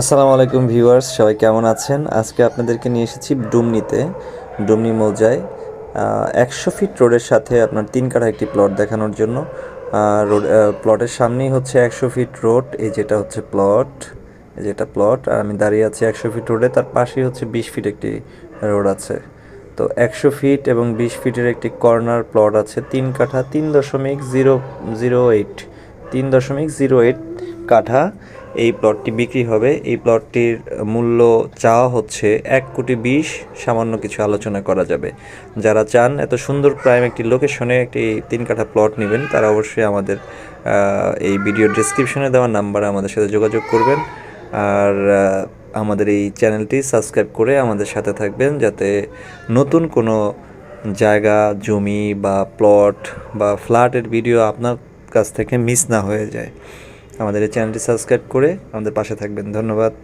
আসসালামু আলাইকুম ভিউয়ার্স, সবাই কেমন আছেন? আজকে আপনাদেরকে নিয়ে এসেছি ডুমনিতে, ডুমনি মৌজায় একশো ফিট রোডের সাথে আপনার তিন কাঠা একটি প্লট দেখানোর জন্য। রোড প্লটের সামনেই হচ্ছে একশো ফিট রোড, এই যেটা হচ্ছে প্লট এই যেটা প্লট আর আমি দাঁড়িয়ে আছি একশো ফিট রোডে, তার পাশেই হচ্ছে বিশ ফিট একটি রোড আছে। তো একশো ফিট এবং বিশ ফিটের একটি কর্নার প্লট আছে, তিন কাঠা তিন দশমিক জিরো জিরো এইট, তিন দশমিক জিরো এইট কাঠা এই প্লটটি বিক্রি হবে। এই প্লটটির মূল্য চাওয়া হচ্ছে এক কোটি বিশ সামান্য কিছু আলোচনা করা যাবে। যারা চান এত সুন্দর প্রাইম একটি লোকেশনে একটি তিন কাঠা প্লট নেবেন, তারা অবশ্যই আমাদের এই ভিডিও ডিসক্রিপশনে দেওয়া নাম্বারে আমাদের সাথে যোগাযোগ করবেন। আর আমাদের এই চ্যানেলটি সাবস্ক্রাইব করে আমাদের সাথে থাকবেন যাতে নতুন কোনো জায়গা, জমি বা প্লট বা ফ্ল্যাটের ভিডিও আপনার কাছ থেকে মিস না হয়ে যায়। আমাদের এই চ্যানেলটি সাবস্ক্রাইব করে আমাদের পাশে থাকবেন। ধন্যবাদ।